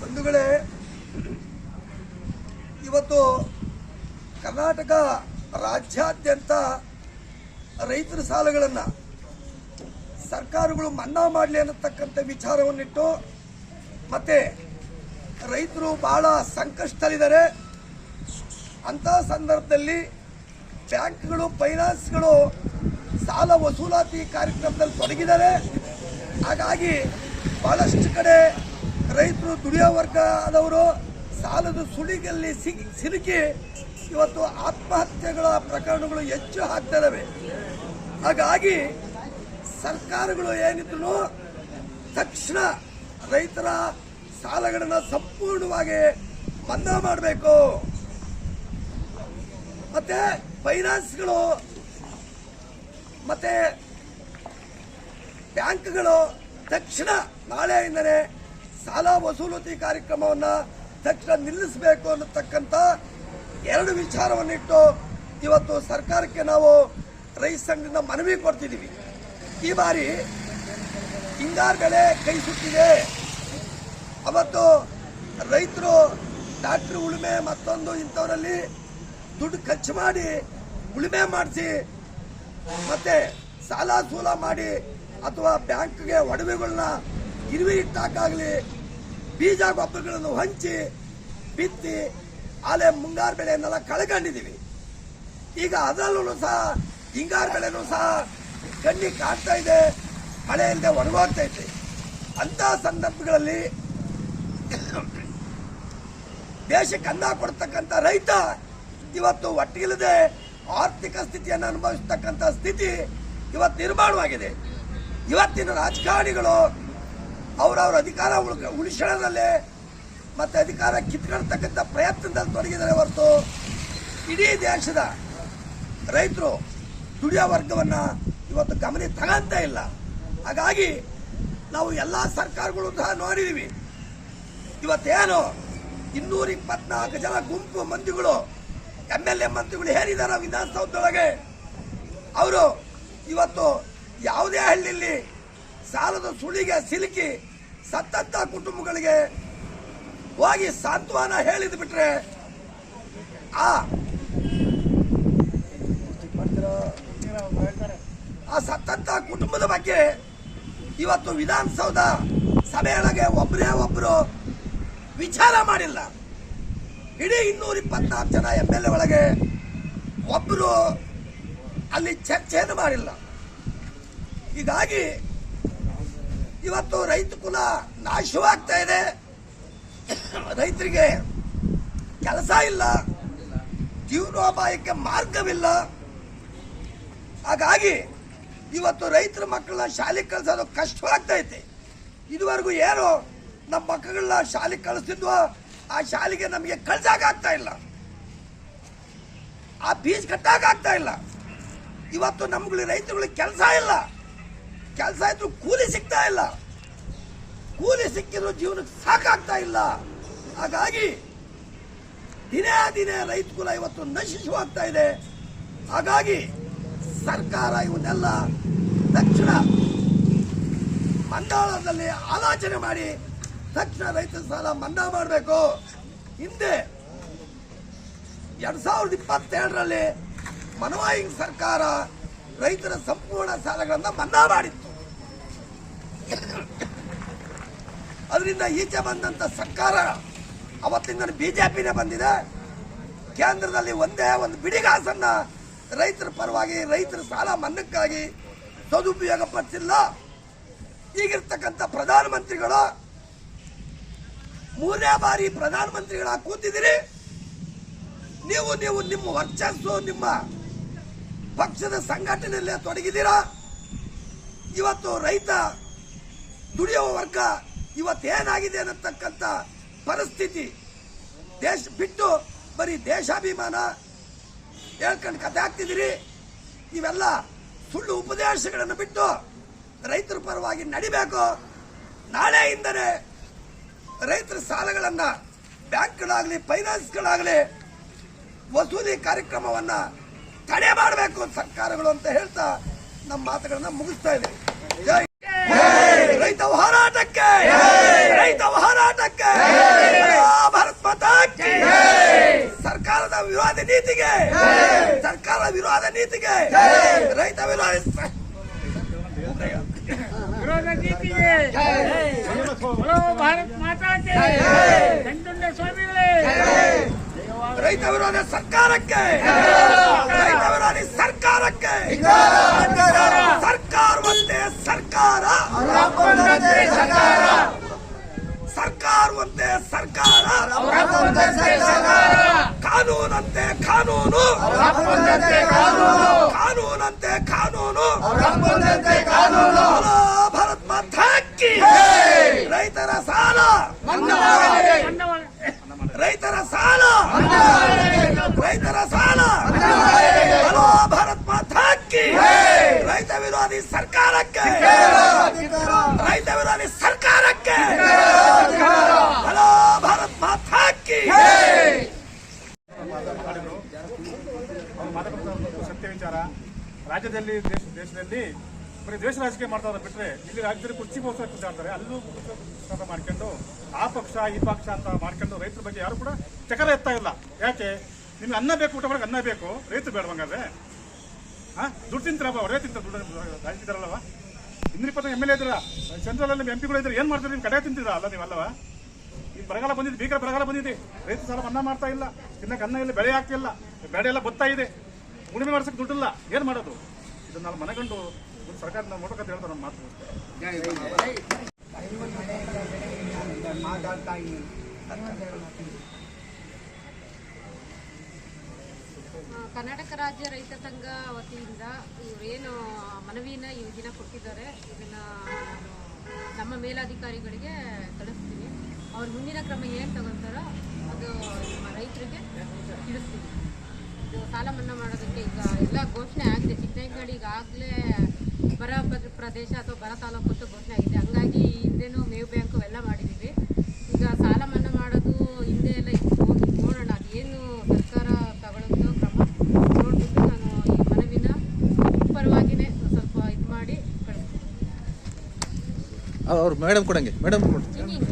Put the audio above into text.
ಬಂಧುಗಳೇ, ಇವತ್ತು ಕರ್ನಾಟಕ ರಾಜ್ಯಾದ್ಯಂತ ರೈತರ ಸಾಲಗಳನ್ನು ಸರ್ಕಾರಗಳು ಮನ್ನಾ ಮಾಡಲಿ ಅನ್ನತಕ್ಕಂಥ ವಿಚಾರವನ್ನಿಟ್ಟು ಮತ್ತೆ ರೈತರು ಬಹಳ ಸಂಕಷ್ಟದಲ್ಲಿದ್ದಾರೆ. ಅಂಥ ಸಂದರ್ಭದಲ್ಲಿ ಬ್ಯಾಂಕ್ಗಳು, ಫೈನಾನ್ಸ್ಗಳು ಸಾಲ ವಸೂಲಾತಿ ಕಾರ್ಯಕ್ರಮದಲ್ಲಿ ತೊಡಗಿದ್ದಾರೆ. ಹಾಗಾಗಿ ಬಹಳಷ್ಟು ಕಡೆ ರೈತರು, ದುಡಿಯೋ ವರ್ಗ ಆದವರು ಸಾಲದ ಸುಳಿಗಲ್ಲಿ ಸಿಲುಕಿ ಇವತ್ತು ಆತ್ಮಹತ್ಯೆಗಳ ಪ್ರಕರಣಗಳು ಹೆಚ್ಚು ಆಗ್ತಾ ಹಾಗಾಗಿ ಸರ್ಕಾರಗಳು ಏನಿದ್ರು ತಕ್ಷಣ ರೈತರ ಸಾಲಗಳನ್ನು ಸಂಪೂರ್ಣವಾಗಿ ಮನ್ನಾ ಮಾಡಬೇಕು. ಮತ್ತೆ ಫೈನಾನ್ಸ್ಗಳು, ಮತ್ತೆ ಬ್ಯಾಂಕ್ಗಳು ತಕ್ಷಣ ನಾಳೆಯಿಂದನೇ ಸಾಲ ವಸೂಲಾತಿ ಕಾರ್ಯಕ್ರಮವನ್ನು ತಕ್ಷಣ ನಿಲ್ಲಿಸಬೇಕು ಅನ್ನತಕ್ಕಂಥ ಎರಡು ವಿಚಾರವನ್ನಿಟ್ಟು ಇವತ್ತು ಸರ್ಕಾರಕ್ಕೆ ನಾವು ರೈತ ಸಂಘದಿಂದ ಮನವಿ ಕೊಡ್ತಿದ್ದೀವಿ. ಈ ಬಾರಿ ಹಿಂಗಾರು ಬೆಳೆ ಕೈ ಸುತ್ತಿದೆ ಅವತ್ತು ರೈತರು, ಡಾಕ್ಟ್ರ್ ಉಳುಮೆ ಮತ್ತೊಂದು ಇಂಥವರಲ್ಲಿ ದುಡ್ಡು ಖರ್ಚು ಮಾಡಿ ಉಳುಮೆ ಮಾಡಿಸಿ ಮತ್ತೆ ಸಾಲ ಸೂಲ ಮಾಡಿ ಅಥವಾ ಬ್ಯಾಂಕ್ಗೆ ಒಡವೆಗಳನ್ನ ಇರುವೆ ಇಟ್ಟಾಕಾಗಲಿ, ಬೀಜ ಗೊಬ್ಬರಗಳನ್ನು ಹಂಚಿ ಬಿತ್ತಿ ಆಲೆ ಮುಂಗಾರು ಬೆಳೆಯನ್ನೆಲ್ಲ ಕಳ್ಕೊಂಡಿದ್ದೀವಿ ಈಗ ಅದರಲ್ಲೂ ಸಹ ಹಿಂಗಾರು ಬೆಳೆನೂ ಸಹ ಕಣ್ಣಿಗೆ ಕಾಣ್ತಾ ಇದೆ, ಮಳೆ ಇಲ್ಲದೆ ಒಣಗೋಗ್ತಾ ಇದೆ. ಅಂತ ಸಂದರ್ಭಗಳಲ್ಲಿ ದೇಶಕ್ಕೆ ಅನ್ನ ಕೊಡ್ತಕ್ಕಂಥ ರೈತ ಇವತ್ತು ಒಟ್ಟಿಗಿಲ್ಲದೆ ಆರ್ಥಿಕ ಸ್ಥಿತಿಯನ್ನು ಅನುಭವಿಸ್ತಕ್ಕಂಥ ಸ್ಥಿತಿ ಇವತ್ತು ನಿರ್ಮಾಣವಾಗಿದೆ. ಇವತ್ತಿನ ರಾಜಕಾರಣಿಗಳು ಅವರವ್ರ ಅಧಿಕಾರ ಉಳ್ಕ ಉಳಿಸೋದ್ರಲ್ಲೇ ಮತ್ತೆ ಅಧಿಕಾರ ಕಿತ್ಕೊಳ್ತಕ್ಕಂಥ ಪ್ರಯತ್ನದಲ್ಲಿ ತೊಡಗಿದರೆ ಹೊರತು ಇಡೀ ದೇಶದ ರೈತರು ದುಡಿಯೋ ವರ್ಗವನ್ನ ಇವತ್ತು ಗಮನ ತಗಂತ ಇಲ್ಲ. ಹಾಗಾಗಿ ನಾವು ಎಲ್ಲ ಸರ್ಕಾರಗಳು ಸಹ ನೋಡಿದ್ದೀವಿ ಇವತ್ತೇನು ಇನ್ನೂರ ಇಪ್ಪತ್ನಾಲ್ಕು ಜನ ಗುಂಪು ಮಂದಿಗಳು ಎಂ ಎಲ್ ಎ ಮಂತ್ರಿಗಳು ಹೇರಿದಾರ ವಿಧಾನಸೌಧದೊಳಗೆ. ಅವರು ಇವತ್ತು ಯಾವುದೇ ಹಳ್ಳಿಯಲ್ಲಿ ಸಾಲದ ಸುಳಿಗೆ ಸಿಲುಕಿ ಸತ್ತಂತ ಕುಟುಂಬಗಳಿಗೆ ಹೋಗಿ ಸಾಂತ್ವನ ಹೇಳಿದ್ ಬಿಟ್ರೆ ಆ ಆ ಸತ್ತಂತ ಕುಟುಂಬದ ಬಗ್ಗೆ ಇವತ್ತು ವಿಧಾನಸೌಧ ಸಭೆಯೊಳಗೆ ಒಬ್ಬರೇ ಒಬ್ಬರು ವಿಚಾರ ಮಾಡಿಲ್ಲ. ಇಡೀ ಇನ್ನೂರ ಇಪ್ಪತ್ನಾಲ್ಕು ಜನ ಎಂ ಎಲ್ ಎ ಒಳಗೆ ಒಬ್ಬರು ಅಲ್ಲಿ ಚರ್ಚೆಯನ್ನು ಮಾಡಿಲ್ಲ. ಹೀಗಾಗಿ ಇವತ್ತು ರೈತ ಕುಲ ನಾಶವಾಗ್ತಾ ಇದೆ. ರೈತರಿಗೆ ಕೆಲಸ ಇಲ್ಲ. ಜೀವನೋಪಾಯಕ್ಕೆ ಮಾರ್ಗವಿಲ್ಲ. ಹಾಗಾಗಿ ಇವತ್ತು ರೈತರ ಮಕ್ಕಳನ್ನ ಶಾಲೆಗೆ ಕಳಿಸೋದು ಕಷ್ಟವಾಗ್ತಾ ಇದೆ ಇದುವರೆಗೂ ಏನು ನಮ್ಮ ಮಕ್ಕಳನ್ನ ಶಾಲೆಗೆ ಕಳಿಸ್ತಿದ್ವೋ? ಆ ಶಾಲೆಗೆ ನಮಗೆ ಕಳ್ಸಕ್ಕಾಗ್ತಾ ಇಲ್ಲ. ಆ ಫೀಸ್ ಕಟ್ಟಕ್ಕಾಗ್ತಾ ಇಲ್ಲ. ಇವತ್ತು ನಮ್ಗಳು ರೈತರುಗಳಿಗೆ ಕೆಲಸ ಇಲ್ಲ. ಕೆಲಸ ಇದ್ರು ಕೂಲಿ ಸಿಗ್ತಾ ಇಲ್ಲ. ಕೂಲಿ ಸಿಕ್ಕಿದ್ರು ಜೀವನಕ್ಕೆ ಸಾಕಾಗ್ತಾ ಇಲ್ಲ. ಹಾಗಾಗಿ ದಿನೇ ದಿನೇ ರೈತ ಕುಲ ಇವತ್ತು ನಶಿಸಿ ಹೋಗ್ತಾ ಇದೆ. ಹಾಗಾಗಿ ಸರ್ಕಾರ ಇವನ್ನೆಲ್ಲ ತಕ್ಷಣ ಮಂಡಳದಲ್ಲಿ ಆಲೋಚನೆ ಮಾಡಿ ತಕ್ಷಣ ರೈತರ ಸಾಲ ಮನ್ನಾ ಮಾಡಬೇಕು. ಹಿಂದೆ ಎರಡ್ ಸಾವಿರದ ಇಪ್ಪತ್ತೆರಡರಲ್ಲಿ ಮನವಾಯಿಂಗ್ ಸರ್ಕಾರ ರೈತರ ಸಂಪೂರ್ಣ ಸಾಲಗಳನ್ನ ಮನ್ನಾ ಮಾಡಿತ್ತು. ಅದರಿಂದ ಈಚೆ ಬಂದಂತ ಸರ್ಕಾರ ಅವತ್ತಿಂದ ಬಿಜೆಪಿನೇ ಬಂದಿದೆ. ಕೇಂದ್ರದಲ್ಲಿ ಒಂದೇ ಒಂದು ಬಿಡಿಗಾಸನ್ನ ರೈತರ ಪರವಾಗಿ ರೈತರ ಸಾಲ ಮನ್ನಕ್ಕಾಗಿ ಸದುಪಯೋಗ ಪಡಿಸಿಲ್ಲ. ಈಗಿರ್ತಕ್ಕಂಥ ಪ್ರಧಾನಮಂತ್ರಿಗಳು ಮೂರನೇ ಬಾರಿ ಪ್ರಧಾನಮಂತ್ರಿಗಳಾಗಿ ಕೂತಿದ್ದೀರಿ. ನೀವು ನೀವು ನಿಮ್ಮ ವರ್ಚಸ್ಸು, ನಿಮ್ಮ ಪಕ್ಷದ ಸಂಘಟನೆಯಲ್ಲೇ ತೊಡಗಿದ್ದೀರಾ? ಇವತ್ತು ರೈತ ದುಡಿಯುವ ವರ್ಗ ಇವತ್ತೇನಾಗಿದೆ ಅನ್ನತಕ್ಕಂಥ ಪರಿಸ್ಥಿತಿ. ದೇಶ ಬಿಟ್ಟು ಬರೀ ದೇಶಾಭಿಮಾನ, ಹೇಳ್ಕೊಂಡು ಕತೆ ಹಾಕ್ತಿದ್ದೀರಿ. ಇವೆಲ್ಲ ಸುಳ್ಳು ಉಪದೇಶಗಳನ್ನು ಬಿಟ್ಟು ರೈತರ ಪರವಾಗಿ ನಡಿಬೇಕು. ನಾಳೆಯಿಂದಲೇ ರೈತರ ಸಾಲಗಳನ್ನ ಬ್ಯಾಂಕ್ಗಳಾಗಲಿ, ಫೈನಾನ್ಸ್ಗಳಾಗಲಿ ವಸೂಲಿ ಕಾರ್ಯಕ್ರಮವನ್ನ ತಡೆ ಮಾಡಬೇಕು ಸರ್ಕಾರಗಳು ಅಂತ ಹೇಳ್ತಾ ನಮ್ಮ ಮಾತುಗಳನ್ನ ಮುಗಿಸ್ತಾ ಇದೆ ರೈತ ಹೋರಾಟಕ್ಕೆ ರೈತ ಹೋರಾಟಕ್ಕೆ ಭಾರತ್ ಮಾತಾ ಕಿ ಸರ್ಕಾರದ ವಿರೋಧ ನೀತಿಗೆ, ಸರ್ಕಾರ ವಿರೋಧ ನೀತಿಗೆ, ರೈತ ವಿರೋಧಿ ಸ- ಸ್ವಾಮಿಗಳೇ. ರೈತ ವಿರೋಧಿ ಸರ್ಕಾರಕ್ಕೆ. ರೈತ ವಿರೋಧಿ ಸರ್ಕಾರಕ್ಕೆ ಸರ್ಕಾರವಂತೆ ಸರ್ಕಾರ. ಸರ್ಕಾರವಂತೆ ಸರ್ಕಾರ. ಕಾನೂನಂತೆ ಕಾನೂನು. ಕಾನೂನಂತೆ ಕಾನೂನು. ಸರ್ಕಾರಕ್ಕೆ. ರೈತ ವಿರೋಧಿ ಸರ್ಕಾರಕ್ಕೆ. ಹಲೋ ಭಾರತ್ ಮಾತಾಕಿ ಸತ್ಯ ವಿಚಾರ ರಾಜ್ಯದಲ್ಲಿ ದೇಶ ದೇಶದಲ್ಲಿ ಬರೀ ದ್ವೇಷ ರಾಜಕೀಯ ಮಾಡ್ತಾರೆ ಬಿಟ್ರೆ ಇಲ್ಲಿ ರಾಜ್ಯದಲ್ಲಿ ಕುರ್ಚಿಗೋಸ್ಕರ ಕೂತಾಡ್ತಾರೆ ಅಲ್ಲೂ ಕುರ್ಚಿಗೋಸ್ಕರ ಮಾಡ್ಕೊಂಡು ಆ ಪಕ್ಷ ಈ ಪಕ್ಷ ಅಂತ ಮಾಡ್ಕೊಂಡು ರೈತರ ಬಗ್ಗೆ ಯಾರು ಕೂಡ ಚಕರ ಎತ್ತಾ ಇಲ್ಲ. ಯಾಕೆ? ನಿಮ್ಗೆ ಅನ್ನ ಬೇಕು ಊಟ ಮಾಡಕ್ಕೆ ಅನ್ನ ಬೇಕು. ರೈತರು ಬೇಡವಂಗಾದ್ರೆ ಹಾ? ದುಡ್ಡು ತಿಂತಾರಪ್ಪ ಅವರೇ ತಿಂತಾರೆ ದುಡ್ಡು ರಾಜ್ಯದಾರಲ್ಲವ ಇನ್ನೂರ ಇಪ್ಪತ್ತು ಎಂ ಎಲ್ ಎ ಇದ್ರ? ಸೆಂಟ್ರಲ್ ಎಂ ಪಿಗಳು ಇದ್ರೆ ಏನು ಮಾಡ್ತಾರೆ ನೀವು? ಕಡೆ ತಿಂತಿದ್ರ ಅಲ್ಲ ನೀವಲ್ಲವ ಈಗ ಬರಗಾಲ ಬಂದಿದೆ ಬೀಗರ ಬರಗಾಲ ಬಂದಿದೆ. ರೈತ ಸಾಲ ಮನ್ನಾ ಮಾಡ್ತಾ ಇಲ್ಲ. ತಿನ್ನಕ್ಕೆ ಅನ್ನ ಇಲ್ಲ ಬೆಳೆ ಆಗ್ತಿಲ್ಲ. ಬೆಳೆ ಎಲ್ಲ ಬತ್ತಾ ಇದೆ. ಉಳಿಮೆ ಮಾಡ್ಸಕ್ಕೆ ದುಡ್ಡಿಲ್ಲ. ಏನು ಮಾಡೋದು? ಇದನ್ನ ನಾವು ಮನೆಗಂಡು ಒಂದು ಸರ್ಕಾರದ ನೋಡಕಂತ ಹೇಳ್ತಾರೆ ನಮ್ಮ ಮಾತು ಆ, ಕರ್ನಾಟಕ ರಾಜ್ಯ ರೈತ ಸಂಘ ವತಿಯಿಂದ ಇವರೇನು ಮನವಿನ ಈ ದಿನ ಕೊಟ್ಟಿದ್ದಾರೆ, ಇದನ್ನ ನಾನು ನಮ್ಮ ಮೇಲಾಧಿಕಾರಿಗಳಿಗೆ ಕಳಿಸ್ತೀನಿ ಅವ್ರ ಮುಂದಿನ ಕ್ರಮ ಏನು ತಗೊಳ್ತಾರೋ ಅದು ನಮ್ಮ ರೈತರಿಗೆ ತಿಳಿಸ್ತೀನಿ ಇದು ಸಾಲ ಮನ್ನಾ ಮಾಡೋದಕ್ಕೆ ಈಗ ಎಲ್ಲ ಘೋಷಣೆ ಆಗಿದೆ. ಚಿಕ್ಕನಗಡಿ ಈಗಾಗಲೇ ಬರ ಪ್ರದೇಶ ಅಥವಾ ಬರ ತಾಲೂಕು ಅಂತ ಘೋಷಣೆ ಆಗಿದೆ. ಹಂಗಾಗಿ ಹಿಂದೆನೂ ಮೇವು ಬ್ಯಾಂಕು ಎಲ್ಲ ಮಾಡಿದ್ದೀವಿ. ಈಗ ಸಾಲ ಮನ್ನಾ ಮಾಡೋದು ಹಿಂದೆ ಎಲ್ಲ ಇತ್ತು ಈಗ ನೋಡೋಣ ಅದೇನು ಸರ್ಕಾರ ತಗೊಳ್ಳೋದು ಕ್ರಮ ನೋಡ್ಬಿಟ್ಟು ನಾನು ಈ ಮನವಿನ ಪರವಾಗಿನೇ ಸ್ವಲ್ಪ ಇದು ಮಾಡಿ ಕಳಿಸ್ತೀನಿ ಅವ್ರು ಮೇಡಮ್ ಕೊಡಂಗೆ ಮೇಡಮ್ ಕೊಡಿ ಹಿಂಗೆ